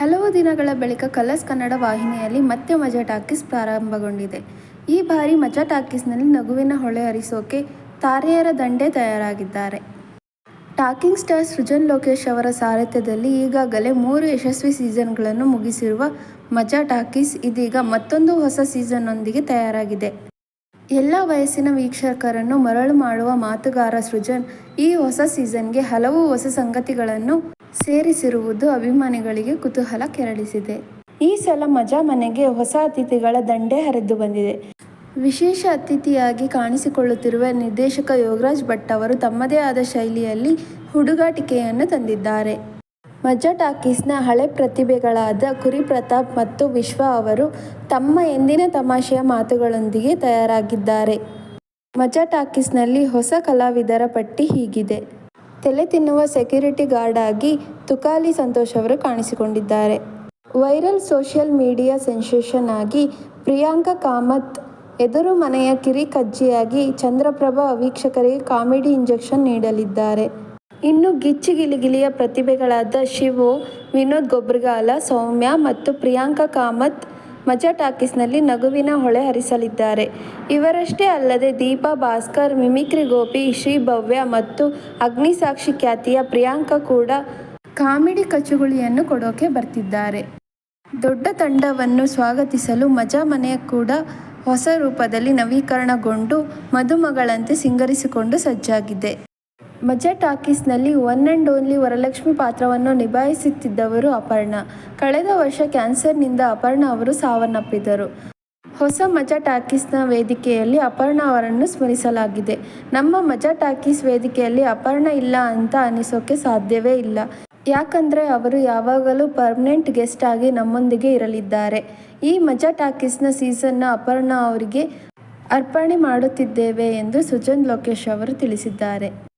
ಹಲವು ದಿನಗಳ ಬಳಿಕ ಕಲರ್ಸ್ ಕನ್ನಡ ವಾಹಿನಿಯಲ್ಲಿ ಮತ್ತೆ ಮಜಾ ಟಾಕೀಸ್ ಪ್ರಾರಂಭಗೊಂಡಿದೆ. ಈ ಬಾರಿ ಮಜಾ ಟಾಕೀಸ್ನಲ್ಲಿ ನಗುವಿನ ಹೊಳೆ ಹರಿಸೋಕೆ ತಾರೆಯರ ದಂಡೆ ತಯಾರಾಗಿದ್ದಾರೆ. ಟಾಕಿಂಗ್ ಸ್ಟಾರ್ ಸೃಜನ್ ಲೋಕೇಶ್ ಅವರ ಸಾರಥ್ಯದಲ್ಲಿ ಈಗಾಗಲೇ ಮೂರು ಯಶಸ್ವಿ ಸೀಸನ್ಗಳನ್ನು ಮುಗಿಸಿರುವ ಮಜಾ ಟಾಕೀಸ್ ಇದೀಗ ಮತ್ತೊಂದು ಹೊಸ ಸೀಸನ್ನೊಂದಿಗೆ ತಯಾರಾಗಿದೆ. ಎಲ್ಲ ವಯಸ್ಸಿನ ವೀಕ್ಷಕರನ್ನು ಮರಳು ಮಾಡುವ ಮಾತುಗಾರ ಸೃಜನ್ ಈ ಹೊಸ ಸೀಸನ್ಗೆ ಹಲವು ಹೊಸ ಸಂಗತಿಗಳನ್ನು ಸೇರಿಸಿರುವುದು ಅಭಿಮಾನಿಗಳಿಗೆ ಕುತೂಹಲ ಕೆರಳಿಸಿದೆ. ಈ ಸಲ ಮಜಾ ಮನೆಗೆ ಹೊಸ ಅತಿಥಿಗಳ ದಂಡೆ ಹರಿದು ಬಂದಿದೆ. ವಿಶೇಷ ಅತಿಥಿಯಾಗಿ ಕಾಣಿಸಿಕೊಳ್ಳುತ್ತಿರುವ ನಿರ್ದೇಶಕ ಯೋಗರಾಜ್ ಭಟ್ ಅವರು ತಮ್ಮದೇ ಆದ ಶೈಲಿಯಲ್ಲಿ ಹುಡುಗಾಟಿಕೆಯನ್ನು ತಂದಿದ್ದಾರೆ. ಮಜಾ ಟಾಕೀಸ್ನ ಹಳೆ ಪ್ರತಿಭೆಗಳಾದ ಕುರಿ ಪ್ರತಾಪ್ ಮತ್ತು ವಿಶ್ವ ಅವರು ತಮ್ಮ ಎಂದಿನ ತಮಾಷೆಯ ಮಾತುಗಳೊಂದಿಗೆ ತಯಾರಾಗಿದ್ದಾರೆ. ಮಜಾ ಟಾಕೀಸ್ನಲ್ಲಿ ಹೊಸ ಕಲಾವಿದರ ಪಟ್ಟಿ ಹೀಗಿದೆ. ತಲೆ ತಿನ್ನುವ ಸೆಕ್ಯೂರಿಟಿ ಗಾರ್ಡ್ ಆಗಿ ತುಕಾಲಿ ಸಂತೋಷ್ ಅವರು ಕಾಣಿಸಿಕೊಂಡಿದ್ದಾರೆ. ವೈರಲ್ ಸೋಷಿಯಲ್ ಮೀಡಿಯಾ ಸೆನ್ಸೇಷನ್ ಆಗಿ ಪ್ರಿಯಾಂಕಾ ಕಾಮತ್, ಎದುರು ಮನೆಯ ಕಿರಿಕಜ್ಜಿಯಾಗಿ ಚಂದ್ರಪ್ರಭಾ ವೀಕ್ಷಕರಿಗೆ ಕಾಮಿಡಿ ಇಂಜೆಕ್ಷನ್ ನೀಡಲಿದ್ದಾರೆ. ಇನ್ನು ಗಿಚ್ಚಿ ಗಿಲಿಗಿಲಿಯ ಪ್ರತಿಭೆಗಳಾದ ಶಿವು, ವಿನೋದ್ ಗೊಬ್ರಗಾಲ ಸೌಮ್ಯ ಮತ್ತು ಪ್ರಿಯಾಂಕಾ ಕಾಮತ್ ಮಜಾ ಟಾಕೀಸ್ನಲ್ಲಿ ನಗುವಿನ ಹೊಳೆ ಹರಿಸಲಿದ್ದಾರೆ. ಇವರಷ್ಟೇ ಅಲ್ಲದೆ ದೀಪಾ ಭಾಸ್ಕರ್, ಮಿಮಿಕ್ರಿ ಗೋಪಿ, ಶ್ರೀಭವ್ಯ ಮತ್ತು ಅಗ್ನಿಸಾಕ್ಷಿ ಖ್ಯಾತಿಯ ಪ್ರಿಯಾಂಕಾ ಕೂಡ ಕಾಮಿಡಿ ಕಚುಗುಳಿಯನ್ನು ಕೊಡೋಕೆ ಬರ್ತಿದ್ದಾರೆ. ದೊಡ್ಡ ತಂಡವನ್ನು ಸ್ವಾಗತಿಸಲು ಮಜಾ ಮನೆಯ ಕೂಡ ಹೊಸ ರೂಪದಲ್ಲಿ ನವೀಕರಣಗೊಂಡು ಮದುಮಗಳಂತೆ ಸಿಂಗರಿಸಿಕೊಂಡು ಸಜ್ಜಾಗಿದೆ. ಮಜಾ ಟಾಕೀಸ್ನಲ್ಲಿ ಒನ್ ಆ್ಯಂಡ್ ಓನ್ಲಿ ವರಲಕ್ಷ್ಮಿ ಪಾತ್ರವನ್ನು ನಿಭಾಯಿಸುತ್ತಿದ್ದವರು ಅಪರ್ಣ. ಕಳೆದ ವರ್ಷ ಕ್ಯಾನ್ಸರ್ನಿಂದ ಅಪರ್ಣ ಅವರು ಸಾವನ್ನಪ್ಪಿದ್ದರು. ಹೊಸ ಮಜಾ ಟಾಕೀಸ್ನ ವೇದಿಕೆಯಲ್ಲಿ ಅಪರ್ಣ ಅವರನ್ನು ಸ್ಮರಿಸಲಾಗಿದೆ. ನಮ್ಮ ಮಜಾ ಟಾಕೀಸ್ ವೇದಿಕೆಯಲ್ಲಿ ಅಪರ್ಣ ಇಲ್ಲ ಅಂತ ಅನಿಸೋಕೆ ಸಾಧ್ಯವೇ ಇಲ್ಲ. ಯಾಕಂದ್ರೆ ಅವರು ಯಾವಾಗಲೂ ಪರ್ಮನೆಂಟ್ ಗೆಸ್ಟ್ ಆಗಿ ನಮ್ಮೊಂದಿಗೆ ಇರಲಿದ್ದಾರೆ. ಈ ಮಜಾ ಟಾಕೀಸ್ನ ಸೀಸನ್ನ ಅಪರ್ಣ ಅವರಿಗೆ ಅರ್ಪಣೆ ಮಾಡುತ್ತಿದ್ದೇವೆ ಎಂದು ಸುಜನ್ ಲೋಕೇಶ್ ಅವರು ತಿಳಿಸಿದ್ದಾರೆ.